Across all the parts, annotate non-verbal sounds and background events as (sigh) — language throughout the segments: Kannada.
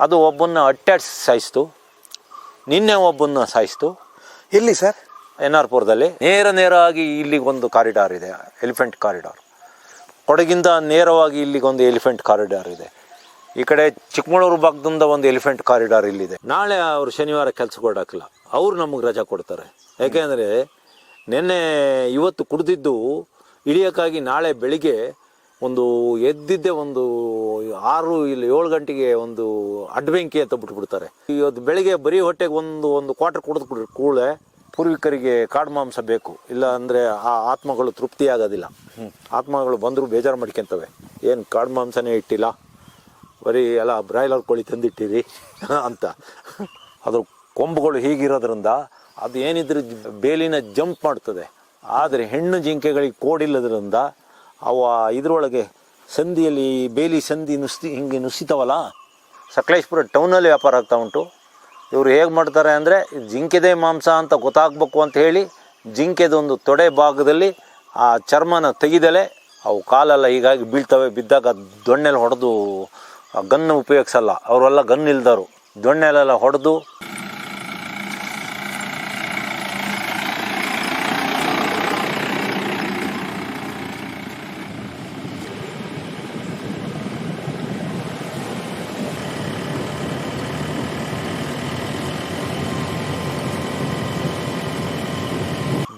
ಅದು ಒಬ್ಬನ್ನ ಅಟ್ಟಾಡ್ಸಿ ಸಾಯಿಸ್ತು. ನಿನ್ನೆ ಒಬ್ಬನ್ನ ಸಾಯಿಸ್ತು. ಎಲ್ಲಿ ಸರ್? ಎನ್ ಆರ್ ಪುರದಲ್ಲಿ ನೇರ ನೇರವಾಗಿ ಇಲ್ಲಿಗೆ ಒಂದು ಕಾರಿಡಾರ್ ಇದೆ ಎಲಿಫೆಂಟ್ ಕಾರಿಡಾರ್. ಕೊಡಗಿಂದ ನೇರವಾಗಿ ಇಲ್ಲಿಗೊಂದು ಎಲಿಫೆಂಟ್ ಕಾರಿಡಾರ್ ಇದೆ. ಈ ಕಡೆ ಚಿಕ್ಕಮಗಳೂರು ಭಾಗದಿಂದ ಒಂದು ಎಲಿಫೆಂಟ್ ಕಾರಿಡಾರ್ ಇಲ್ಲಿದೆ. ನಾಳೆ ಅವರು ಶನಿವಾರ ಕೆಲಸ ಕೊಡೋಕ್ಕಿಲ್ಲ ಅವ್ರು ನಮಗೆ ರಜಾ ಕೊಡ್ತಾರೆ. ಯಾಕೆಂದರೆ ನಿನ್ನೆ ಇವತ್ತು ಕುಡಿದಿದ್ದು ಇಳಿಯೋಕ್ಕಾಗಿ ನಾಳೆ ಬೆಳಿಗ್ಗೆ ಒಂದು ಎದ್ದಿದ್ದೆ ಒಂದು ಆರು ಇಲ್ಲ ಏಳು ಗಂಟೆಗೆ ಒಂದು ಅಡ್ಬೆಂಕಿ ಅಂತ ಬಿಟ್ಬಿಡ್ತಾರೆ. ಇವತ್ತು ಬೆಳಿಗ್ಗೆ ಬರೀ ಹೊಟ್ಟೆಗೆ ಒಂದು ಒಂದು ಕ್ವಾರ್ಟರ್ ಕುಡಿದು ಕೂಳೆ ಪೂರ್ವಿಕರಿಗೆ ಕಾಡು ಮಾಂಸ ಬೇಕು. ಇಲ್ಲ ಅಂದ್ರೆ ಆ ಆತ್ಮಗಳು ತೃಪ್ತಿ ಆಗೋದಿಲ್ಲ. ಆತ್ಮಗಳು ಬಂದರೂ ಬೇಜಾರು ಮಾಡ್ಕೊಂತವೆ. ಏನು ಕಾಡು ಮಾಂಸನೇ ಇಟ್ಟಿಲ್ಲ? ಬರೀ ಎಲ್ಲ ಬ್ರಾಯ್ಲರ್ ಕೋಳಿ ತಂದಿಟ್ಟಿರಿ ಅಂತ. ಅದ್ರ ಕೊಂಬುಗಳು ಹೀಗಿರೋದ್ರಿಂದ ಅದು ಏನಿದ್ರೆ ಬೇಲಿನ ಜಂಪ್ ಮಾಡ್ತದೆ. ಆದರೆ ಹೆಣ್ಣು ಜಿಂಕೆಗಳಿಗೆ ಕೋಡಿಲ್ಲದ್ರಿಂದ ಅವ ಇದ್ರೊಳಗೆ ಸಂಧಿಯಲ್ಲಿ ಬೇಲಿ ಸಂಧಿ ನುಸ್ತಿ ಹಿಂಗೆ ನುಸಿತವಲ್ಲ, ಸಕಲೇಶ್ಪುರ ಟೌನಲ್ಲಿ ವ್ಯಾಪಾರ ಆಗ್ತಾ ಉಂಟು. ಇವರು ಹೇಗೆ ಮಾಡ್ತಾರೆ ಅಂದರೆ ಜಿಂಕೆದೇ ಮಾಂಸ ಅಂತ ಗೊತ್ತಾಗಬೇಕು ಅಂತ ಹೇಳಿ, ಜಿಂಕೆದೊಂದು ತೊಡೆ ಭಾಗದಲ್ಲಿ ಆ ಚರ್ಮನ ತೆಗೆದಲೆ ಅವು ಕಾಲೆಲ್ಲ ಹೀಗಾಗಿ ಬೀಳ್ತವೆ. ಬಿದ್ದಾಗ ದೊಣ್ಣೆಲ್ಲ ಹೊಡೆದು ಗನ್ ಉಪಯೋಗಿಸಲ್ಲ. ಅವರೆಲ್ಲ ಗನ್ ಇಲ್ದರು ದೊಣ್ಣೆಲೆಲ್ಲ ಹೊಡೆದು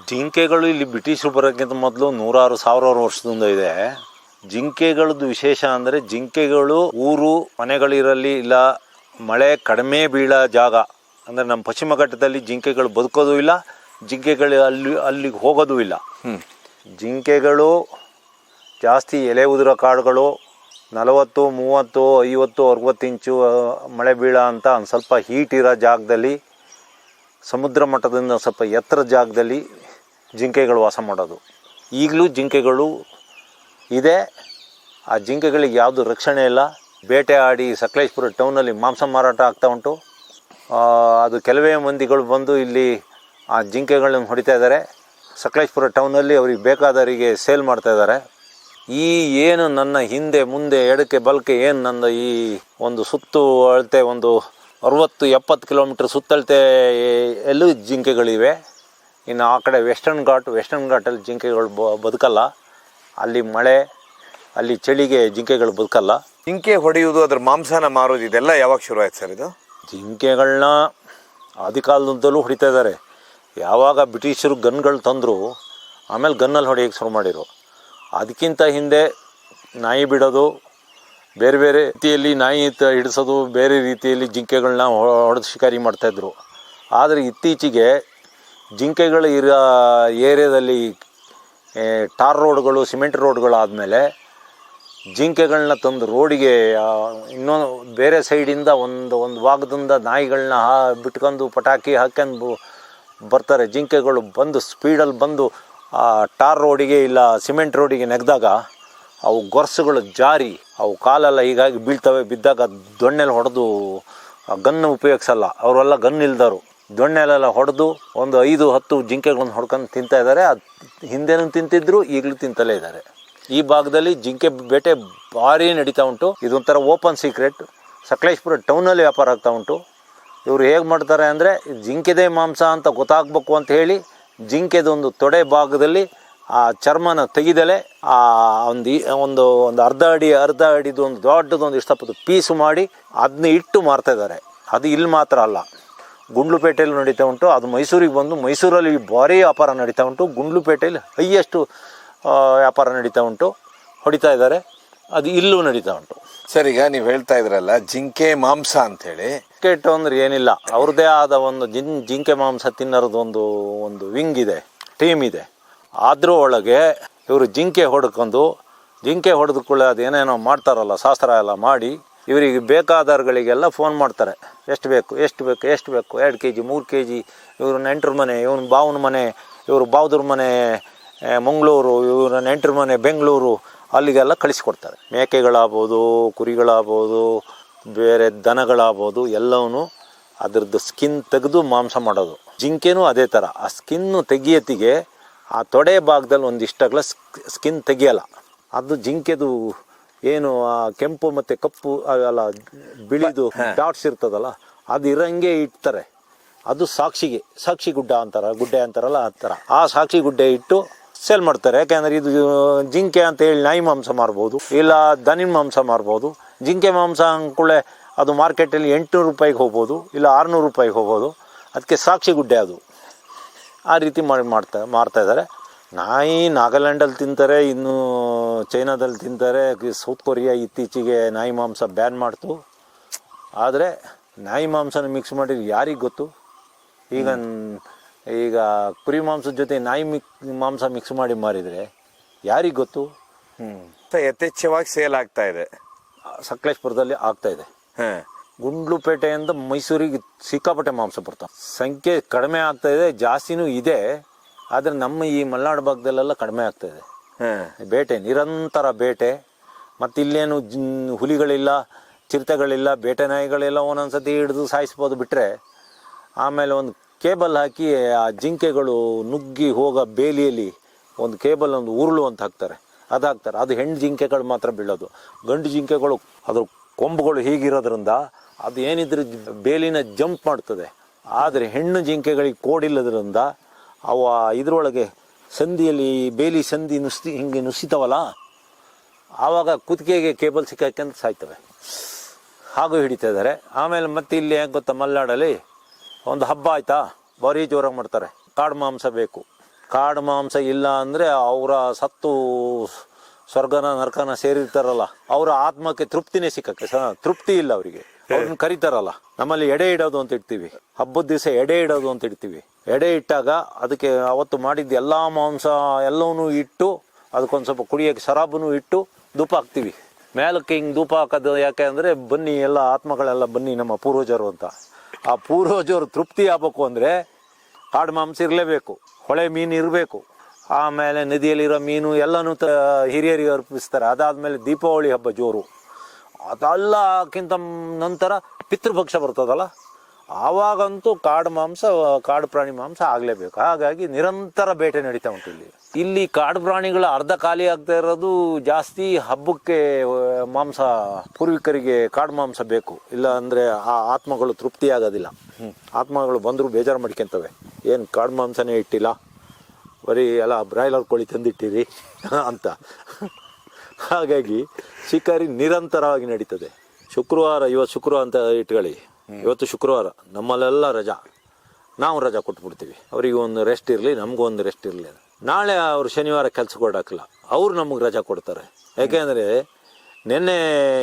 ಜಿಂಕೆಗಳು ಇಲ್ಲಿ ಬ್ರಿಟಿಷರು ಬರೋಕ್ಕಿಂತ ಮೊದಲು ನೂರಾರು ಸಾವಿರಾರು ವರ್ಷದಿಂದ ಇದೆ. ಜಿಂಕೆಗಳದ್ದು ವಿಶೇಷ ಅಂದರೆ ಜಿಂಕೆಗಳು ಊರು ಮನೆಗಳಿರಲಿ ಇಲ್ಲ ಮಳೆ ಕಡಿಮೆ ಬೀಳೋ ಜಾಗ. ಅಂದರೆ ನಮ್ಮ ಪಶ್ಚಿಮ ಘಟ್ಟದಲ್ಲಿ ಜಿಂಕೆಗಳು ಬದುಕೋದು ಇಲ್ಲ ಜಿಂಕೆಗಳು ಅಲ್ಲಿ ಅಲ್ಲಿಗೆ ಹೋಗೋದು ಇಲ್ಲ. ಜಿಂಕೆಗಳು ಜಾಸ್ತಿ ಎಲೆ ಉದುರೋ ಕಾಡುಗಳು ನಲವತ್ತು ಮೂವತ್ತು ಐವತ್ತು ಅರವತ್ತು ಇಂಚು ಮಳೆ ಬೀಳ ಅಂತ ಒಂದು ಸ್ವಲ್ಪ ಹೀಟ್ ಇರೋ ಜಾಗದಲ್ಲಿ ಸಮುದ್ರ ಮಟ್ಟದಿಂದ ಸ್ವಲ್ಪ ಎತ್ತರ ಜಾಗದಲ್ಲಿ ಜಿಂಕೆಗಳು ವಾಸ ಮಾಡೋದು. ಈಗಲೂ ಜಿಂಕೆಗಳು ಇದೆ. ಆ ಜಿಂಕೆಗಳಿಗೆ ಯಾವುದು ರಕ್ಷಣೆ ಇಲ್ಲ. ಬೇಟೆ ಆಡಿ ಸಕಲೇಶ್ಪುರ ಟೌನಲ್ಲಿ ಮಾಂಸ ಮಾರಾಟ ಆಗ್ತಾ ಉಂಟು. ಅದು ಕೆಲವೇ ಮಂದಿಗಳು ಬಂದು ಇಲ್ಲಿ ಆ ಜಿಂಕೆಗಳನ್ನ ಹೊಡಿತಾ ಇದ್ದಾರೆ. ಸಕಲೇಶ್ಪುರ ಟೌನಲ್ಲಿ ಅವ್ರಿಗೆ ಬೇಕಾದವರಿಗೆ ಸೇಲ್ ಮಾಡ್ತಾ ಇದ್ದಾರೆ. ಈ ಏನು ನನ್ನ ಹಿಂದೆ ಮುಂದೆ ಎಡಕ್ಕೆ ಬಲಕ್ಕೆ ಏನು ನನ್ನ ಈ ಒಂದು ಸುತ್ತು ಅಳತೆ ಒಂದು ಅರುವತ್ತು ಎಪ್ಪತ್ತು ಕಿಲೋಮೀಟ್ರ್ ಸುತ್ತಳತೆ ಎಲ್ಲೂ ಜಿಂಕೆಗಳಿವೆ. ಇನ್ನು ಆ ಕಡೆ ವೆಸ್ಟರ್ನ್ ಘಾಟ್ ವೆಸ್ಟರ್ನ್ ಘಾಟಲ್ಲಿ ಜಿಂಕೆಗಳು ಬದುಕಲ್ಲ. ಅಲ್ಲಿ ಮಳೆ ಅಲ್ಲಿ ಚಳಿಗೆ ಜಿಂಕೆಗಳು ಬದುಕಲ್ಲ. ಜಿಂಕೆ ಹೊಡೆಯುವುದು ಅದ್ರ ಮಾಂಸನ ಮಾರೋದು ಇದೆಲ್ಲ ಯಾವಾಗ ಶುರು ಆಯ್ತು ಸರ್ ಇದು? ಜಿಂಕೆಗಳನ್ನ ಆದಿಕಾಲದಿಂದಲೂ ಹೊಡಿತಾ ಇದ್ದಾರೆ. ಯಾವಾಗ ಬ್ರಿಟಿಷರು ಗನ್ಗಳು ತಂದರು ಆಮೇಲೆ ಗನ್ನಲ್ಲಿ ಹೊಡೆಯೋಕ್ಕೆ ಶುರು ಮಾಡಿರು ಅದಕ್ಕಿಂತ ಹಿಂದೆ ನಾಯಿ ಬಿಡೋದು ಬೇರೆ ಬೇರೆ ರೀತಿಯಲ್ಲಿ ನಾಯಿ ತ- ಹಿಡಿಸೋದು ಬೇರೆ ರೀತಿಯಲ್ಲಿ ಜಿಂಕೆಗಳನ್ನ ಹೊಡೆದು ಶಿಕಾರಿ ಮಾಡ್ತಾಯಿದ್ರು ಆದರೆ ಇತ್ತೀಚೆಗೆ ಜಿಂಕೆಗಳು ಇರೋ ಏರಿಯಾದಲ್ಲಿ ಟಾರ್ ರೋಡ್ಗಳು, ಸಿಮೆಂಟ್ ರೋಡ್ಗಳಾದಮೇಲೆ ಜಿಂಕೆಗಳನ್ನ ತಂದು ರೋಡಿಗೆ ಇನ್ನೊಂದು ಬೇರೆ ಸೈಡಿಂದ ಒಂದು ಒಂದು ಭಾಗದಿಂದ ನಾಯಿಗಳನ್ನ ಹಾ, ಬಿಟ್ಕೊಂಡು ಪಟಾಕಿ ಹಾಕ್ಕೊಂಡು ಬರ್ತಾರೆ. ಜಿಂಕೆಗಳು ಬಂದು ಸ್ಪೀಡಲ್ಲಿ ಬಂದು, ಆ, ಟಾರ್ ರೋಡಿಗೆ ಇಲ್ಲ, ಸಿಮೆಂಟ್ ರೋಡಿಗೆ ನೆಗೆದಾಗ ಅವು ಗೊರ್ಸುಗಳು ಜಾರಿ, ಅವು ಕಾಲೆಲ್ಲ ಹೀಗಾಗಿ ಬೀಳ್ತವೆ. ಬಿದ್ದಾಗ ದೊಣ್ಣೆಲಿ ಹೊಡೆದು ಗನ್ ಉಪಯೋಗಿಸಲ್ಲ. ಅವರೆಲ್ಲ ಗನ್ ಇಲ್ದರು ದೊಣ್ಣೆಲೆಲ್ಲ ಹೊಡೆದು ಒಂದು ಐದು, ಹತ್ತು ಜಿಂಕೆಗಳನ್ನು ಹೊಡ್ಕೊಂಡು ತಿಂತಾ ಇದ್ದಾರೆ. ಅದು ಹಿಂದೆನೂ ತಿಂತಿದ್ರು, ಈಗಲೂ ತಿಂತಲೇ ಇದ್ದಾರೆ. ಈ ಭಾಗದಲ್ಲಿ ಜಿಂಕೆ ಬೇಟೆ ಭಾರಿ ನಡೀತಾ ಉಂಟು. ಇದೊಂಥರ ಓಪನ್ ಸೀಕ್ರೆಟ್. ಸಕಲೇಶ್ಪುರ ಟೌನಲ್ಲಿ ವ್ಯಾಪಾರ ಆಗ್ತಾ ಉಂಟು. ಇವರು ಹೇಗೆ ಮಾಡ್ತಾರೆ ಅಂದರೆ, ಜಿಂಕೆದೇ ಮಾಂಸ ಅಂತ ಗೊತ್ತಾಗಬೇಕು ಅಂತ ಹೇಳಿ, ಜಿಂಕೆದೊಂದು ತೊಡೆ ಭಾಗದಲ್ಲಿ ಆ ಚರ್ಮನ ತೆಗೆದಲೆ ಆ ಒಂದು ಒಂದು ಒಂದು ಅರ್ಧ ಅಡಿ, ಅರ್ಧ ಅಡಿದು ಒಂದು ದೊಡ್ಡದೊಂದು ಇಷ್ಟಪಟ್ಟು ಪೀಸು ಮಾಡಿ ಅದನ್ನ ಇಟ್ಟು ಮಾರ್ತಾ ಇದ್ದಾರೆ. ಅದು ಇಲ್ಲಿ ಮಾತ್ರ ಅಲ್ಲ. ಗುಂಡ್ಲುಪೇಟೆಯಲ್ಲಿ ನಡೀತಾ ಉಂಟು. ಅದು ಮೈಸೂರಿಗೆ ಬಂದು ಮೈಸೂರಲ್ಲಿ ಭಾರಿ ವ್ಯಾಪಾರ ನಡೀತಾ ಉಂಟು. ಗುಂಡ್ಲುಪೇಟೆಯಲ್ಲಿ ಹೈಯೆಸ್ಟು ವ್ಯಾಪಾರ ನಡೀತಾ ಉಂಟು. ಹೊಡಿತಾ ಇದ್ದಾರೆ. ಅದು ಇಲ್ಲೂ ನಡೀತಾ ಉಂಟು. ಸರ್ ಈಗ ನೀವು ಹೇಳ್ತಾ ಇದ್ರಲ್ಲ ಜಿಂಕೆ ಮಾಂಸ ಅಂತ ಕೆಟ್ಟು ಕ್ರಿಕೆಟ್ ಅಂದ್ರೆ ಏನಿಲ್ಲ. ಅವ್ರದ್ದೇ ಆದ ಒಂದು ಜಿನ್ ಜಿಂಕೆ ಮಾಂಸ ತಿನ್ನೋದು ಒಂದು ಒಂದು ವಿಂಗ್ ಇದೆ ಟೀಮ್ ಇದೆ. ಅದ್ರ ಒಳಗೆ ಇವರು ಜಿಂಕೆ ಹೊಡ್ಕೊಂಡು ಜಿಂಕೆ ಹೊಡೆದ ಕೂಡ ಅದೇನೇನೋ ಮಾಡ್ತಾರಲ್ಲ ಶಾಸ್ತ್ರ ಎಲ್ಲ ಮಾಡಿ ಇವರಿಗೆ ಬೇಕಾದವ್ರುಗಳಿಗೆಲ್ಲ ಫೋನ್ ಮಾಡ್ತಾರೆ. ಎಷ್ಟು ಬೇಕು ಎಷ್ಟು ಬೇಕು ಎಷ್ಟು ಬೇಕು? ಎರಡು ಕೆ ಜಿ ಮೂರು ಕೆ ಜಿ ಇವ್ರ ನೆಂಟ್ರ ಮನೆ, ಇವ್ನ ಬಾವನ ಮನೆ, ಇವರು ಬಾವ್ದ್ರ ಮನೆ ಮಂಗಳೂರು, ಇವರ ನೆಂಟ್ರ ಮನೆ, ಬೆಂಗಳೂರು, ಅಲ್ಲಿಗೆಲ್ಲ ಕಳಿಸ್ಕೊಡ್ತಾರೆ. ಮೇಕೆಗಳಾಗ್ಬೋದು, ಕುರಿಗಳಾಗ್ಬೋದು, ಬೇರೆ ದನಗಳಾಗ್ಬೋದು ಎಲ್ಲವೂ ಅದರದ್ದು ಸ್ಕಿನ್ ತೆಗೆದು ಮಾಂಸ ಮಾಡೋದು. ಜಿಂಕೆನೂ ಅದೇ ಥರ ಆ ಸ್ಕಿನ್ನು ತೆಗಿಯತ್ತಿಗೆ ಆ ತೊಡೆ ಭಾಗದಲ್ಲಿ ಒಂದಿಷ್ಟಾಗಲ ಸ್ಕಿನ್ ತೆಗಿಯಲ್ಲ. ಅದು ಜಿಂಕೆದು ಏನು ಆ ಕೆಂಪು ಮತ್ತು ಕಪ್ಪು ಅಲ್ಲ ಬಿಳಿದು ಡಾಟ್ಸ್ ಇರ್ತದಲ್ಲ ಅದು ಇರಂಗೆ ಇಡ್ತಾರೆ. ಅದು ಸಾಕ್ಷಿಗೆ ಸಾಕ್ಷಿ ಗುಡ್ಡ ಅಂತಾರ ಗುಡ್ಡೆ ಅಂತಾರಲ್ಲ ಆ ಥರ. ಆ ಸಾಕ್ಷಿ ಗುಡ್ಡೆ ಇಟ್ಟು ಸೇಲ್ ಮಾಡ್ತಾರೆ. ಯಾಕೆಂದ್ರೆ ಇದು ಜಿಂಕೆ ಅಂತ ಹೇಳಿ ನಾಯಿ ಮಾಂಸ ಮಾರ್ಬೋದು ಇಲ್ಲ ದನಿನ ಮಾಂಸ ಮಾರ್ಬೋದು. ಜಿಂಕೆ ಮಾಂಸ ಅಂದ್ಕೊಳ್ಳೆ ಅದು ಮಾರ್ಕೆಟಲ್ಲಿ ಎಂಟುನೂರು ರೂಪಾಯಿಗೆ ಹೋಗ್ಬೋದು ಇಲ್ಲ ಆರುನೂರು ರೂಪಾಯಿಗೆ ಹೋಗ್ಬೋದು. ಅದಕ್ಕೆ ಸಾಕ್ಷಿ ಗುಡ್ಡೆ ಅದು. ಆ ರೀತಿ ಮಾಡಿ ಮಾಡ್ತಾ ಮಾರ್ತಾ ಇದ್ದಾರೆ. ನಾಯಿ ನಾಗಾಲ್ಯಾಂಡಲ್ಲಿ ತಿಂತಾರೆ ಇನ್ನು ಚೈನಾದಲ್ಲಿ ತಿಂತಾರೆ. ಸೌತ್ ಕೊರಿಯಾ ಇತ್ತೀಚೆಗೆ ನಾಯಿ ಮಾಂಸ ಬ್ಯಾನ್ ಮಾಡ್ತು. ಆದರೆ ನಾಯಿ ಮಾಂಸನ ಮಿಕ್ಸ್ ಮಾಡಿದ್ರೆ ಯಾರಿಗೆ ಗೊತ್ತು? ಈಗ ಈಗ ಕುರಿ ಮಾಂಸದ ಜೊತೆ ನಾಯಿ ಮಿಕ್ ಮಾಂಸ ಮಿಕ್ಸ್ ಮಾಡಿ ಮಾರಿದರೆ ಯಾರಿಗೆ ಗೊತ್ತು? ಯಥೇಚ್ಛವಾಗಿ ಸೇಲ್ ಆಗ್ತಾ ಇದೆ. ಸಕಲೇಶ್ಪುರದಲ್ಲಿ ಆಗ್ತಾ ಇದೆ. ಹ. ಗುಂಡ್ಲುಪೇಟೆಯಿಂದ ಮೈಸೂರಿಗೆ ಸಿಕ್ಕಾಪಟ್ಟೆ ಮಾಂಸ ಬರ್ತಾವೆ. ಸಂಖ್ಯೆ ಕಡಿಮೆ ಆಗ್ತಾ ಇದೆ ಜಾಸ್ತಿನೂ ಇದೆ. ಆದರೆ ನಮ್ಮ ಈ ಮಲೆನಾಡು ಭಾಗದಲ್ಲೆಲ್ಲ ಕಡಿಮೆ ಆಗ್ತಾ ಇದೆ. ಬೇಟೆ ನಿರಂತರ ಬೇಟೆ. ಮತ್ತು ಇಲ್ಲೇನು ಹುಲಿಗಳಿಲ್ಲ ಚಿರತೆಗಳಿಲ್ಲ ಬೇಟೆ ನಾಯಿಗಳೆಲ್ಲ ಒಂದೊಂದ್ಸತಿ ಹಿಡಿದು ಸಾಯಿಸ್ಬೋದು ಬಿಟ್ಟರೆ ಆಮೇಲೆ ಒಂದು ಕೇಬಲ್ ಹಾಕಿ ಆ ಜಿಂಕೆಗಳು ನುಗ್ಗಿ ಹೋಗೋ ಬೇಲಿಯಲ್ಲಿ ಒಂದು ಕೇಬಲ್ ಒಂದು ಉರುಳು ಅಂತ ಹಾಕ್ತಾರೆ. ಅದು ಹಾಕ್ತಾರೆ. ಅದು ಹೆಣ್ಣು ಜಿಂಕೆಗಳು ಮಾತ್ರ ಬೀಳೋದು. ಗಂಡು ಜಿಂಕೆಗಳು ಅದ್ರ ಕೊಂಬುಗಳು ಹೀಗಿರೋದ್ರಿಂದ ಅದು ಏನಿದ್ರೆ ಬೇಲಿನ ಜಂಪ್ ಮಾಡ್ತದೆ. ಆದರೆ ಹೆಣ್ಣು ಜಿಂಕೆಗಳಿಗೆ ಕೋಡಿಲ್ಲದ್ರಿಂದ ಅವ ಇದರೊಳಗೆ ಸಂಧಿಯಲ್ಲಿ ಬೇಲಿ ಸಂಧಿ ನುಸ್ತಿ ಹಿಂಗೆ ನುಸಿತವಲ್ಲ, ಆವಾಗ ಕುತ್ತಿಗೆಗೆ ಕೇಬಲ್ ಸಿಕ್ಕಾಕ್ಯಂತ ಸಾಯ್ತವೆ. ಹಾಗೂ ಹಿಡಿತಾ ಇದ್ದಾರೆ. ಆಮೇಲೆ ಮತ್ತೆ ಇಲ್ಲಿ ಹೆಂಗೆ ಗೊತ್ತಾ, ಮಲೆನಾಡಲ್ಲಿ ಒಂದು ಹಬ್ಬ ಆಯ್ತಾ? ಭಾರಿ ಜೋರಾಗಿ ಮಾಡ್ತಾರೆ. ಕಾಡು ಮಾಂಸ ಬೇಕು. ಕಾಡು ಮಾಂಸ ಇಲ್ಲ ಅಂದರೆ ಅವರ ಸತ್ತು ಸ್ವರ್ಗನ ನರಕನ ಸೇರಿರ್ತಾರಲ್ಲ, ಅವರ ಆತ್ಮಕ್ಕೆ ತೃಪ್ತಿನೇ ಸಿಕ್ಕಕ್ಕೆ ಸ- ತೃಪ್ತಿ ಇಲ್ಲ ಅವರಿಗೆ. ಅವ್ರನ್ನ ಕರೀತಾರಲ್ಲ, ನಮ್ಮಲ್ಲಿ ಎಡೆ ಇಡೋದು ಅಂತ ಇಡ್ತೀವಿ. ಹಬ್ಬದ ದಿವಸ ಎಡೆ ಇಡೋದು ಅಂತ ಇಡ್ತೀವಿ. ಎಡೆ ಇಟ್ಟಾಗ ಅದಕ್ಕೆ ಅವತ್ತು ಮಾಡಿದ್ದ ಎಲ್ಲ ಮಾಂಸ ಎಲ್ಲವನ್ನೂ ಇಟ್ಟು, ಅದಕ್ಕೊಂದು ಸ್ವಲ್ಪ ಕುಡಿಯೋಕೆ ಶರಾಬನ್ನು ಇಟ್ಟು ಧೂಪ ಹಾಕ್ತೀವಿ. ಮೇಲಕ್ಕೆ ಹಿಂಗೆ ಧೂಪ ಹಾಕೋದು ಯಾಕೆ ಅಂದರೆ, ಬನ್ನಿ ಎಲ್ಲ ಆತ್ಮಗಳೆಲ್ಲ ಬನ್ನಿ ನಮ್ಮ ಪೂರ್ವಜರು ಅಂತ. ಆ ಪೂರ್ವಜರು ತೃಪ್ತಿ ಆಗ್ಬೇಕು ಅಂದರೆ ಕಾಡು ಮಾಂಸ ಇರಲೇಬೇಕು, ಹೊಳೆ ಮೀನು ಇರಬೇಕು. ಆಮೇಲೆ ನದಿಯಲ್ಲಿರೋ ಮೀನು ಎಲ್ಲನೂ ತ ಹಿರಿಯರಿಗೆ ಅರ್ಪಿಸ್ತಾರೆ. ಅದಾದಮೇಲೆ ದೀಪಾವಳಿ ಹಬ್ಬ ಜೋರು. ಅದೆಲ್ಲಕ್ಕಿಂತ ನಂತರ ಪಿತೃಪಕ್ಷ ಬರ್ತದಲ್ಲ? ಆವಾಗಂತೂ ಕಾಡು ಮಾಂಸ, ಕಾಡು ಪ್ರಾಣಿ ಮಾಂಸ ಆಗಲೇಬೇಕು. ಹಾಗಾಗಿ ನಿರಂತರ ಬೇಟೆ ನಡೀತಾ ಉಂಟು ಇಲ್ಲಿ. ಇಲ್ಲಿ ಕಾಡು ಪ್ರಾಣಿಗಳ ಅರ್ಧ ಖಾಲಿ ಆಗ್ತಾ ಇರೋದು ಜಾಸ್ತಿ ಹಬ್ಬಕ್ಕೆ ಮಾಂಸ, ಪೂರ್ವಿಕರಿಗೆ ಕಾಡು ಮಾಂಸ ಬೇಕು. ಇಲ್ಲ ಅಂದರೆ ಆ ಆತ್ಮಗಳು ತೃಪ್ತಿ ಆಗೋದಿಲ್ಲ ಆತ್ಮಗಳು ಬಂದರೂ ಬೇಜಾರು ಮಾಡ್ಕೊಂತವೆ. ಏನು ಕಾಡು ಮಾಂಸನೇ ಇಟ್ಟಿಲ್ಲ? ಬರೀ ಎಲ್ಲ ಬ್ರಾಯ್ಲರ್ ಕೋಳಿ ತಂದಿಟ್ಟಿರಿ (laughs) ಅಂತ. ಹಾಗಾಗಿ ಶಿಕಾರಿ ನಿರಂತರವಾಗಿ ನಡೀತದೆ. ಶುಕ್ರವಾರ ಇವತ್ತು ಶುಕ್ರವಾರ ಅಂತ ಇಟ್ಕೊಳ್ಳಿ. ಇವತ್ತು ಶುಕ್ರವಾರ ನಮ್ಮಲ್ಲೆಲ್ಲ ರಜಾ. ನಾವು ರಜಾ ಕೊಟ್ಬಿಡ್ತೀವಿ. ಅವರಿಗೆ ಒಂದು ರೆಸ್ಟ್ ಇರಲಿ ನಮಗೂ ಒಂದು ರೆಸ್ಟ್ ಇರಲಿ ನಾಳೆ ಅವರು ಶನಿವಾರ ಕೆಲಸ ಕೊಡೋಕ್ಕಲ್ಲ ಅವರು ನಮಗೆ ರಜಾ ಕೊಡ್ತಾರೆ. ಯಾಕೆಂದರೆ ನಿನ್ನೆ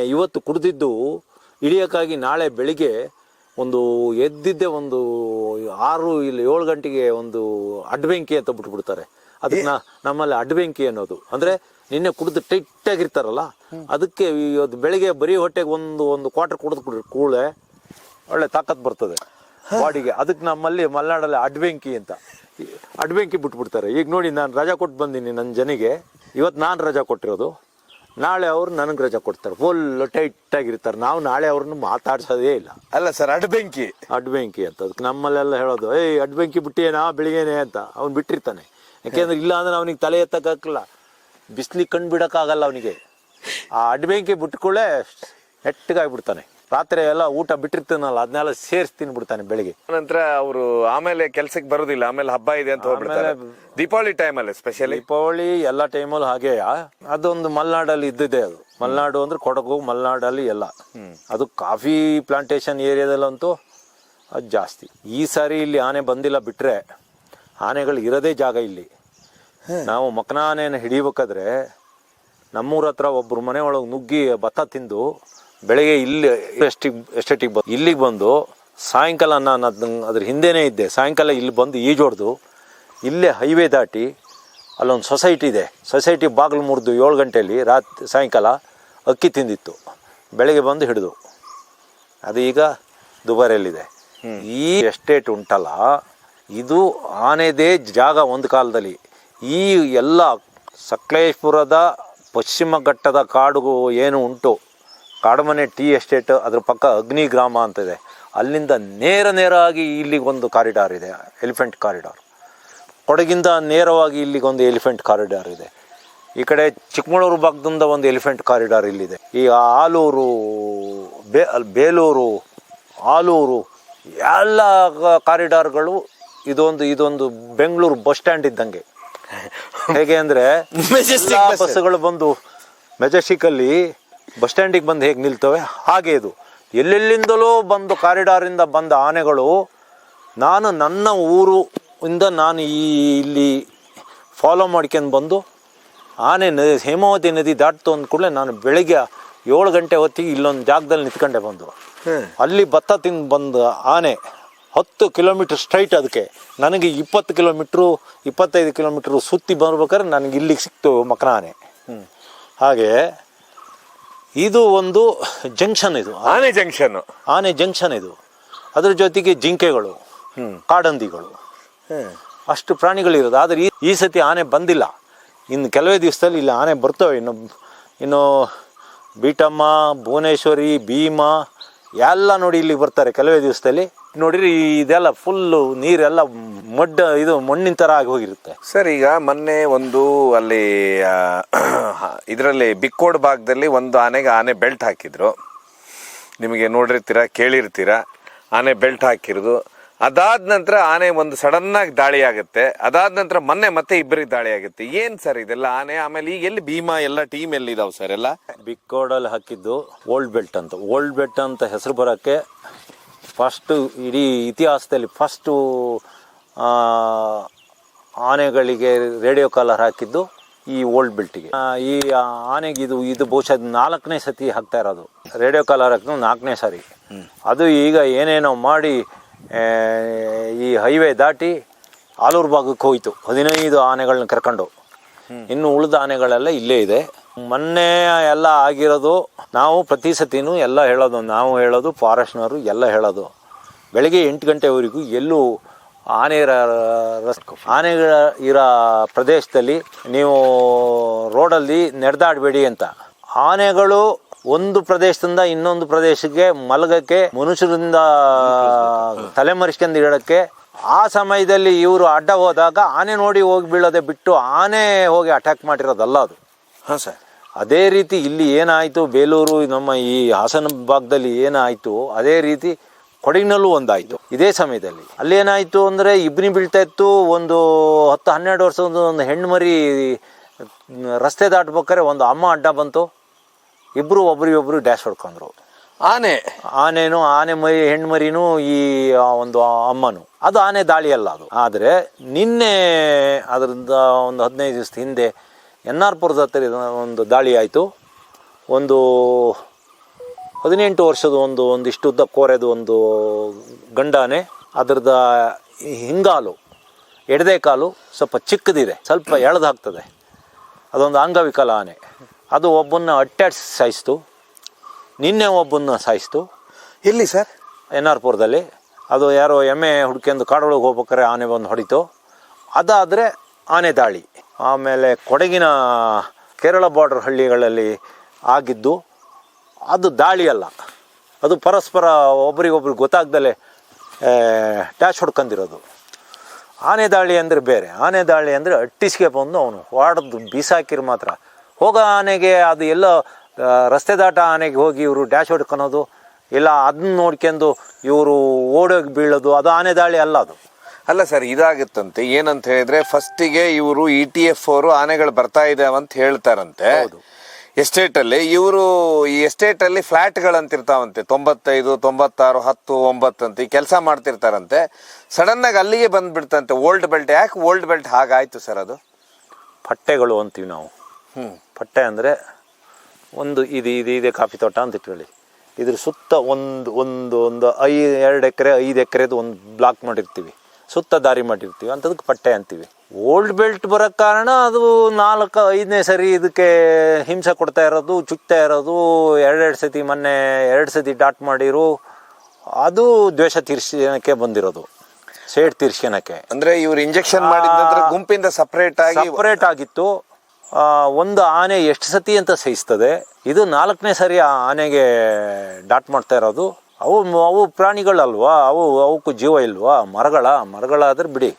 ಇವತ್ತು ಕುಡಿದಿದ್ದು ಇಳಿಯೋಕ್ಕಾಗಿ ನಾಳೆ ಬೆಳಿಗ್ಗೆ ಒಂದು ಎದ್ದಿದ್ದೆ ಒಂದು ಆರು ಇಲ್ಲಿ ಏಳು ಗಂಟೆಗೆ ಒಂದು ಅಡ್ಬೆಂಕಿ ಅಂತ ಬಿಟ್ಬಿಡ್ತಾರೆ. ಅದಕ್ಕೆ ನಾ ನಮ್ಮಲ್ಲಿ ಅಡ್ಬೆಂಕಿ ಅನ್ನೋದು. ಅಂದರೆ ನಿನ್ನೆ ಕುಡಿದು ಟೈಟ್ ಆಗಿರ್ತಾರಲ್ಲ ಅದಕ್ಕೆ ಇವತ್ತು ಬೆಳಿಗ್ಗೆ ಬರೀ ಹೊಟ್ಟೆಗೆ ಒಂದು ಒಂದು ಕ್ವಾರ್ಟರ್ ಕುಡಿದು ಕೂಳೆ ಒಳ್ಳೆ ತಾಕತ್ ಬರ್ತದೆ ಬಾಡಿಗೆ. ಅದಕ್ಕೆ ನಮ್ಮಲ್ಲಿ ಮಲೆನಾಡಲ್ಲಿ ಅಡ್ಬೆಂಕಿ ಅಂತ. ಈ ಅಡ್ಬೆಂಕಿ ಬಿಟ್ಬಿಡ್ತಾರೆ. ಈಗ ನೋಡಿ ನಾನು ರಜಾ ಕೊಟ್ಟು ಬಂದೀನಿ ನನ್ನ ಜನಿಗೆ. ಇವತ್ತು ನಾನು ರಜಾ ಕೊಟ್ಟಿರೋದು. ನಾಳೆ ಅವ್ರು ನನಗೆ ರಜಾ ಕೊಡ್ತಾರೆ. ಫುಲ್ ಟೈಟ್ ಆಗಿರ್ತಾರೆ. ನಾವು ನಾಳೆ ಅವ್ರನ್ನ ಮಾತಾಡ್ಸೋದೇ ಇಲ್ಲ. ಅಲ್ಲ ಸರ್ ಅಡ್ಬೆಂಕಿ ಅಡ್ಬೆಂಕಿ ಅಂತ. ಅದಕ್ಕೆ ನಮ್ಮಲ್ಲೆಲ್ಲ ಹೇಳೋದು ಏಯ್ ಅಡ್ಬೆಂಕಿ ಬಿಟ್ಟಿಯೇನಾ ಬೆಳಿಗ್ಗೆನೆ? ಅಂತ. ಅವ್ನು ಬಿಟ್ಟಿರ್ತಾನೆ. ಯಾಕೆಂದ್ರೆ ಇಲ್ಲ ಅಂದ್ರೆ ಅವನಿಗೆ ತಲೆ ಎತ್ತಕ್ಕಾಗಲ್ಲ ಬಿಸ್ಲಿಗೆ ಕಣ್ಣು ಬಿಡೋಕ್ಕಾಗಲ್ಲ ಅವನಿಗೆ. ಆ ಅಡ್ಬೆಂಕಿ ಬಿಟ್ಕೊಳ್ಳೆ ನೆಟ್ಟಗಾಗ್ಬಿಡ್ತಾನೆ. ರಾತ್ರಿ ಎಲ್ಲ ಊಟ ಬಿಟ್ಟಿರ್ತಾನಲ್ಲ ಅದನ್ನೆಲ್ಲ ಸೇರಿಸಿ ತಿನ್ಬಿಡ್ತಾನೆ ಬೆಳಿಗ್ಗೆ. ನಂತರ ಅವರು ಆಮೇಲೆ ಕೆಲ್ಸಕ್ಕೆ ಬರೋದಿಲ್ಲ ಆಮೇಲೆ ಹಬ್ಬ ಇದೆ ಅಂತ ಹೋಗ್ಬಿಡ್ತಾರೆ. ದೀಪಾವಳಿ ಟೈಮಲ್ಲಿ ಸ್ಪೆಷಲಿ ದೀಪಾವಳಿ ಎಲ್ಲ ಟೈಮಲ್ಲಿ ಹಾಗೆ ಅದೊಂದು ಮಲೆನಾಡಲ್ಲಿ ಇದ್ದಿದೆ ಅದು. ಮಲೆನಾಡು ಅಂದ್ರೆ ಕೊಡಗು ಮಲೆನಾಡಲ್ಲಿ ಎಲ್ಲ. ಅದು ಕಾಫಿ ಪ್ಲಾಂಟೇಶನ್ ಏರಿಯಾದಲ್ಲಂತೂ ಅದು ಜಾಸ್ತಿ. ಈ ಸಾರಿ ಇಲ್ಲಿ ಆನೆ ಬಂದಿಲ್ಲ ಬಿಟ್ರೆ ಆನೆಗಳು ಇರೋದೇ ಜಾಗ ಇಲ್ಲಿ. ನಾವು ಮಕನಾನೆಯನ್ನು ಹಿಡಿಬೇಕಾದ್ರೆ ನಮ್ಮೂರ ಹತ್ರ ಒಬ್ರು ಮನೆ ಒಳಗೆ ನುಗ್ಗಿ ಭತ್ತ ತಿಂದು ಬೆಳಗ್ಗೆ ಇಲ್ಲಿ ಎಷ್ಟಿಗೆ ಎಸ್ಟೇಟಿಗೆ ಬಂದು ಇಲ್ಲಿಗೆ ಬಂದು ಸಾಯಂಕಾಲ ನಾನು ಅದ್ ಅದ್ರ ಹಿಂದೆನೇ ಇದ್ದೆ. ಸಾಯಂಕಾಲ ಇಲ್ಲಿ ಬಂದು ಈಜೊಡ್ದು ಇಲ್ಲೇ ಹೈವೇ ದಾಟಿ ಅಲ್ಲೊಂದು ಸೊಸೈಟಿ ಇದೆ. ಸೊಸೈಟಿ ಬಾಗಿಲು ಮುರಿದು ಏಳು ಗಂಟೆಯಲ್ಲಿ ರಾತ್ರಿ ಸಾಯಂಕಾಲ ಅಕ್ಕಿ ತಿಂದಿತ್ತು. ಬೆಳಗ್ಗೆ ಬಂದು ಹಿಡಿದು. ಅದು ಈಗ ದುಬಾರಿಯಲ್ಲಿದೆ. ಈ ಎಸ್ಟೇಟ್ ಉಂಟಲ್ಲ ಇದು ಆನೆದೇ ಜಾಗ ಒಂದು ಕಾಲದಲ್ಲಿ. ಈ ಎಲ್ಲ ಸಕಲೇಶ್ಪುರದ ಪಶ್ಚಿಮ ಘಟ್ಟದ ಕಾಡು ಏನು ಉಂಟು? ಕಾಡುಮನೆ ಟೀ ಎಸ್ಟೇಟ್, ಅದ್ರ ಪಕ್ಕ ಅಗ್ನಿ ಗ್ರಾಮ ಅಂತ ಇದೆ. ಅಲ್ಲಿಂದ ನೇರ ನೇರವಾಗಿ ಇಲ್ಲಿಗೆ ಒಂದು ಕಾರಿಡಾರ್ ಇದೆ, ಎಲಿಫೆಂಟ್ ಕಾರಿಡಾರ್. ಕೊಡಗಿಂದ ನೇರವಾಗಿ ಇಲ್ಲಿಗೊಂದು ಎಲಿಫೆಂಟ್ ಕಾರಿಡಾರ್ ಇದೆ. ಈ ಕಡೆ ಚಿಕ್ಕಮಗಳೂರು ಭಾಗದಿಂದ ಒಂದು ಎಲಿಫೆಂಟ್ ಕಾರಿಡಾರ್ ಇಲ್ಲಿದೆ. ಈ ಆಲೂರು, ಬೇ, ಬೇಲೂರು, ಆಲೂರು, ಎಲ್ಲ ಕಾರಿಡಾರ್ಗಳು ಇದೊಂದು ಇದೊಂದು ಬೆಂಗಳೂರು ಬಸ್ ಸ್ಟ್ಯಾಂಡ್ ಇದ್ದಂಗೆ. ಹೇಗೆ ಅಂದ್ರೆ (laughs) ಬಸ್ಗಳು ಬಂದು ಬಸ್ಸುಗಳು ಬಂದು ಮೆಜೆಸ್ಟಿಕಲ್ಲಿ ಬಸ್ ಸ್ಟ್ಯಾಂಡಿಗೆ ಬಂದು ಹೇಗೆ ನಿಲ್ತವೆ? ಹಾಗೆ ಇದು. ಎಲ್ಲೆಲ್ಲಿಂದಲೂ ಬಂದು ಕಾರಿಡಾರಿಂದ ಬಂದ ಆನೆಗಳು ನಾನು ನನ್ನ ಊರು ಇಂದ ನಾನು ಈ ಇಲ್ಲಿ ಫಾಲೋ ಮಾಡ್ಕೊಂಡು ಬಂದು ಆನೆ ನ ಹೇಮಾವತಿ ನದಿ ದಾಟ್ತು ಅಂದ ಕೂಡಲೇ ನಾನು ಬೆಳಿಗ್ಗೆ ಏಳು ಗಂಟೆ ಹೊತ್ತಿಗೆ ಇಲ್ಲೊಂದು ಜಾಗದಲ್ಲಿ ನಿಂತ್ಕೊಂಡೆ ಬಂದು. ಅಲ್ಲಿ ಭತ್ತ ತಿಂದು ಬಂದ ಆನೆ ಹತ್ತು ಕಿಲೋಮೀಟ್ರ್ ಸ್ಟ್ರೈಟ್ ಅದಕ್ಕೆ. ನನಗೆ ಇಪ್ಪತ್ತು ಕಿಲೋಮೀಟ್ರು ಇಪ್ಪತ್ತೈದು ಕಿಲೋಮೀಟ್ರು ಸುತ್ತಿ ಬರ್ಬೇಕಾದ್ರೆ ನನಗೆ ಇಲ್ಲಿಗೆ ಸಿಕ್ತು ಮಕನ ಆನೆ ಹಾಗೆ ಇದು ಒಂದು ಜಂಕ್ಷನ್ ಇದು. ಆನೆ ಜಂಕ್ಷನ್ ಆನೆ ಜಂಕ್ಷನ್ ಇದು. ಅದ್ರ ಜೊತೆಗೆ ಜಿಂಕೆಗಳು ಕಾಡಂದಿಗಳು. ಅಷ್ಟು ಪ್ರಾಣಿಗಳಿರೋದು. ಆದರೆ ಈ ಈ ಸತಿ ಆನೆ ಬಂದಿಲ್ಲ. ಇನ್ನು ಕೆಲವೇ ದಿವಸದಲ್ಲಿ ಇಲ್ಲಿ ಆನೆ ಬರ್ತವೆ. ಇನ್ನು ಇನ್ನು ಬೀಟಮ್ಮ ಭುವನೇಶ್ವರಿ ಭೀಮ ಎಲ್ಲ ನೋಡಿ ಇಲ್ಲಿಗೆ ಬರ್ತಾರೆ. ಕೆಲವೇ ದಿವಸದಲ್ಲಿ ನೋಡಿರಿ ಇದೆಲ್ಲ ಫುಲ್ಲು ನೀರೆಲ್ಲ ಮಡ್ಡ ಇದು ಮಣ್ಣಿನ ಥರ ಆಗಿ ಹೋಗಿರುತ್ತೆ. ಸರ್ ಈಗ ಮೊನ್ನೆ ಒಂದು ಅಲ್ಲಿ ಇದರಲ್ಲಿ ಬಿಕ್ಕೋಡ್ ಭಾಗದಲ್ಲಿ ಒಂದು ಆನೆಗೆ ಆನೆ ಬೆಲ್ಟ್ ಹಾಕಿದ್ರು. ನಿಮಗೆ ನೋಡಿರ್ತೀರ ಕೇಳಿರ್ತೀರ? ಆನೆ ಬೆಲ್ಟ್ ಹಾಕಿರೋದು. ಅದಾದ ನಂತರ ಆನೆ ಒಂದು ಸಡನ್ ಆಗಿ ದಾಳಿ ಆಗುತ್ತೆ ಅದಾದ ನಂತರ ಮೊನ್ನೆ ಮತ್ತೆ ಇಬ್ಬರಿಗೆ ದಾಳಿ ಆಗುತ್ತೆ ಏನ್ ಸರ್ ಇದೆಲ್ಲ ಆನೆ? ಆಮೇಲೆ ಈಗ ಎಲ್ಲಿ ಭೀಮಾ ಎಲ್ಲ ಟೀಮ್ ಎಲ್ಲಿ ಇದಾವೆ ಸರ್ ಎಲ್ಲ? ಬಿಕ್ಕೋಡಲ್ಲಿ ಹಾಕಿದ್ದು ಓಲ್ಡ್ ಬೆಲ್ಟ್ ಅಂತ. ಓಲ್ಡ್ ಬೆಲ್ಟ್ ಅಂತ ಹೆಸರು ಬರೋಕ್ಕೆ ಫಸ್ಟು ಇಡೀ ಇತಿಹಾಸದಲ್ಲಿ ಫಸ್ಟು ಆನೆಗಳಿಗೆ ರೇಡಿಯೋ ಕಾಲರ್ ಹಾಕಿದ್ದು ಈ ಓಲ್ಡ್ ಬಿಲ್ಟಿಗೆ ಈ ಆನೆಗೆ ಇದು ಇದು ಬಹುಶಃ ನಾಲ್ಕನೇ ಸತಿ ಹಾಕ್ತಾ ಇರೋದು. ರೇಡಿಯೋ ಕಾಲರ್ ಹಾಕಿದ್ದು ನಾಲ್ಕನೇ ಸಾರಿ. ಅದು ಈಗ ಏನೇನೋ ಮಾಡಿ ಈ ಹೈವೇ ದಾಟಿ ಆಲೂರು ಭಾಗಕ್ಕೆ ಹೋಯಿತು. ಹದಿನೈದು ಆನೆಗಳನ್ನ ಕರ್ಕೊಂಡು. ಇನ್ನು ಉಳಿದ ಆನೆಗಳೆಲ್ಲ ಇಲ್ಲೇ ಇದೆ. ಮೊನ್ನೆ ಎಲ್ಲ ಆಗಿರೋದು ನಾವು ಪ್ರತಿ ಸತಿನೂ ಎಲ್ಲ ಹೇಳೋದು, ನಾವು ಹೇಳೋದು, ಫಾರೆಸ್ಟ್ನವರು ಎಲ್ಲ ಹೇಳೋದು. ಬೆಳಗ್ಗೆ ಎಂಟು ಗಂಟೆವರೆಗೂ ಎಲ್ಲೂ ಆನೆ ಇರ ಆನೆಗಳ ಇರೋ ಪ್ರದೇಶದಲ್ಲಿ ನೀವು ರೋಡಲ್ಲಿ ನಡೆದಾಡಬೇಡಿ ಅಂತ. ಆನೆಗಳು ಒಂದು ಪ್ರದೇಶದಿಂದ ಇನ್ನೊಂದು ಪ್ರದೇಶಕ್ಕೆ ಮಲಗಕ್ಕೆ, ಮನುಷ್ಯರಿಂದ ತಲೆಮರೆಸ್ಕೊಂಡು ಇಡೋಕ್ಕೆ ಆ ಸಮಯದಲ್ಲಿ ಇವರು ಅಡ್ಡ ಹೋದಾಗ ಆನೆ ನೋಡಿ ಹೋಗಿ ಬೀಳೋದೆ ಬಿಟ್ಟು ಆನೆ ಹೋಗಿ ಅಟ್ಯಾಕ್ ಮಾಡಿರೋದಲ್ಲ ಅದು. ಹಾಂ ಸರ್ ಅದೇ ರೀತಿ ಇಲ್ಲಿ ಏನಾಯಿತು ಬೇಲೂರು ನಮ್ಮ ಈ ಹಾಸನ ಭಾಗದಲ್ಲಿ ಏನಾಯಿತು ಅದೇ ರೀತಿ ಕೊಡಗಿನಲ್ಲೂ ಒಂದಾಯಿತು. ಇದೇ ಸಮಯದಲ್ಲಿ ಅಲ್ಲಿ ಏನಾಯಿತು ಅಂದರೆ ಇಬ್ಬನಿ ಬೀಳ್ತಾ ಇತ್ತು ಒಂದು ಹತ್ತು ಹನ್ನೆರಡು ವರ್ಷದ ಒಂದು ಹೆಣ್ಣು ಮರಿ ರಸ್ತೆ ದಾಟ್ಬೇಕಾದ್ರೆ ಒಂದು ಅಮ್ಮ ಅಡ್ಡ ಬಂತು ಇಬ್ಬರು ಒಬ್ರಿಗೊಬ್ರು ಡ್ಯಾಶ್ ಹೊಡ್ಕೊಂಡ್ರು. ಆನೆ. ಆನೆನು ಆನೆ ಮರಿ ಹೆಣ್ಣು ಮರಿನೂ ಈ ಒಂದು ಅಮ್ಮನು. ಅದು ಆನೆ ದಾಳಿ ಅಲ್ಲ ಅದು. ಆದರೆ ನಿನ್ನೆ ಅದರಿಂದ ಒಂದು ಹದಿನೈದು ದಿವಸದ ಹಿಂದೆ ಎನ್ ಆರ್ ಪುರದ ಹತ್ತಿರ ಒಂದು ದಾಳಿ ಆಯಿತು. ಒಂದು ಹದಿನೆಂಟು ವರ್ಷದ ಒಂದು ಒಂದಿಷ್ಟು ಉದ್ದ ಕೋರೆದು ಒಂದು ಗಂಡಾನೆ ಅದರದ ಹಿಂಗಾಲು ಎಡದೆ ಕಾಲು ಸ್ವಲ್ಪ ಚಿಕ್ಕದಿದೆ ಸ್ವಲ್ಪ ಎಳೆದು ಹಾಕ್ತದೆ ಅದೊಂದು ಅಂಗವಿಕಲ ಆನೆ. ಅದು ಒಬ್ಬನ್ನ ಅಟ್ಯಾಚ್ ಸಾಯಿಸ್ತು. ನಿನ್ನೆ ಒಬ್ಬನ್ನ ಸಾಯಿಸ್ತು. ಎಲ್ಲಿ ಸರ್? N R ಪುರದಲ್ಲಿ. ಅದು ಯಾರೋ ಎಮ್ಮೆ ಹುಡ್ಕೊಂಡು ಕಾಡೊಳಗೆ ಹೋಗ್ಬೇಕಾರೆ ಆನೆ ಬಂದು ಹೊಡಿತು. ಅದಾದರೆ ಆನೆ ದಾಳಿ. ಆಮೇಲೆ ಕೊಡಗಿನ ಕೇರಳ ಬಾರ್ಡರ್ ಹಳ್ಳಿಗಳಲ್ಲಿ ಆಗಿದ್ದು, ಅದು ದಾಳಿ ಅಲ್ಲ. ಅದು ಪರಸ್ಪರ ಒಬ್ರಿಗೊಬ್ರಿಗೆ ಗೊತ್ತಾಗ್ದಲೆ ಟ್ಯಾಚ್ ಹೊಡ್ಕೊಂಡಿರೋದು ಆನೆ ದಾಳಿ ಅಂದರೆ ಬೇರೆ. ಆನೆ ದಾಳಿ ಅಂದರೆ ಅಟ್ಟಿಸ್ಗೆ ಬಂದು ಅವನು ಹೊಡೆದು ಬೀಸಾಕಿರು ಮಾತ್ರ. ಹೋಗೋ ಆನೆಗೆ, ಅದು ಎಲ್ಲೋ ರಸ್ತೆ ದಾಟ ಆನೆಗೆ ಹೋಗಿ ಇವರು ಡ್ಯಾಶ್ ಹೊಡ್ಕೊಳೋದು, ಇಲ್ಲ ಅದನ್ನ ನೋಡ್ಕೊಂಡು ಇವರು ಓಡೋಗಿ ಬೀಳೋದು, ಅದು ಆನೆ ದಾಳಿ ಅಲ್ಲ ಅದು. ಅಲ್ಲ ಸರ್ ಇದಾಗುತ್ತಂತೆ. ಏನಂತ ಹೇಳಿದ್ರೆ ಫಸ್ಟಿಗೆ ಇವರು ಇ ಟಿ ಎಫ್ ಅವರು ಆನೆಗಳು ಬರ್ತಾ ಇದಾವೆ ಅಂತ ಹೇಳ್ತಾರಂತೆ. ಎಸ್ಟೇಟ್ ಅಲ್ಲಿ ಇವರು ಈ ಎಸ್ಟೇಟ್ ಅಲ್ಲಿ ಫ್ಲಾಟ್ ಗಳಂತಿರ್ತಾವಂತೆ ತೊಂಬತ್ತೈದು ತೊಂಬತ್ತಾರು ಹತ್ತು ಒಂಬತ್ತು ಅಂತ ಈ ಕೆಲಸ ಮಾಡ್ತಿರ್ತಾರಂತೆ. ಸಡನ್ ಆಗಿ ಅಲ್ಲಿಗೆ ಬಂದ್ಬಿಡ್ತಂತೆ. ಓಲ್ಡ್ ಬೆಲ್ಟ್ ಯಾಕೆ ಓಲ್ಡ್ ಬೆಲ್ಟ್ ಹಾಗಾಯ್ತು ಸರ್ ಅದು? ಪಟ್ಟೆಗಳು ಅಂತೀವಿ ನಾವು. ಹ್ಞೂ ಪಟ್ಟೆ ಅಂದರೆ ಒಂದು ಇದು ಇದು ಇದೆ ಕಾಫಿ ತೋಟ ಅಂತ ಇಟ್ಕೊಳ್ಳಿ ಇದ್ರ ಸುತ್ತ ಒಂದು ಒಂದು ಒಂದು ಐ ಎರಡು ಎಕರೆ ಐದು ಎಕರೆದು ಒಂದು ಬ್ಲಾಕ್ ಮಾಡಿರ್ತೀವಿ. ಸುತ್ತ ದಾರಿ ಮಾಡಿರ್ತೀವಿ. ಅಂಥದಕ್ಕೆ ಪಟ್ಟೆ ಅಂತೀವಿ. ಓಲ್ಡ್ ಬೆಲ್ಟ್ ಬರೋ ಕಾರಣ ಅದು ನಾಲ್ಕು ಐದನೇ ಸರಿ ಇದಕ್ಕೆ ಹಿಂಸೆ ಕೊಡ್ತಾ ಇರೋದು ಚುಚ್ತಾ ಇರೋದು ಎರಡೆರಡು ಸತಿ ಮೊನ್ನೆ ಎರಡು ಸತಿ ಡಾಟ್ ಮಾಡಿರು. ಅದು ದ್ವೇಷ ತೀರ್ಸಕ್ಕೆ ಬಂದಿರೋದು. ಸೇಡ್ ತೀರ್ಸ್ಕೊಳಕ್ಕೆ ಅಂದ್ರೆ ಇವ್ರು ಇಂಜೆಕ್ಷನ್ ಮಾಡಿದ ನಂತರ ಗುಂಪಿಂದ ಸಪ್ರೇಟ್ ಆಗಿ ಸಪ್ರೇಟ್ ಆಗಿತ್ತು. ಒಂದು ಆನೆ ಎಷ್ಟು ಸತಿ ಅಂತ ಸಹಿಸ್ತದೆ. ಇದು ನಾಲ್ಕನೇ ಸರಿ ಆ ಆನೆಗೆ ಡಾಟ್ ಮಾಡ್ತಾ ಇರೋದು. ಅವು ಅವು ಪ್ರಾಣಿಗಳಲ್ವಾ? ಅವು ಅವಕ್ಕೂ ಜೀವ ಇಲ್ವಾ? ಮರಗಳ ಮರಗಳಾದ್ರೆ ಬಿಡಿ.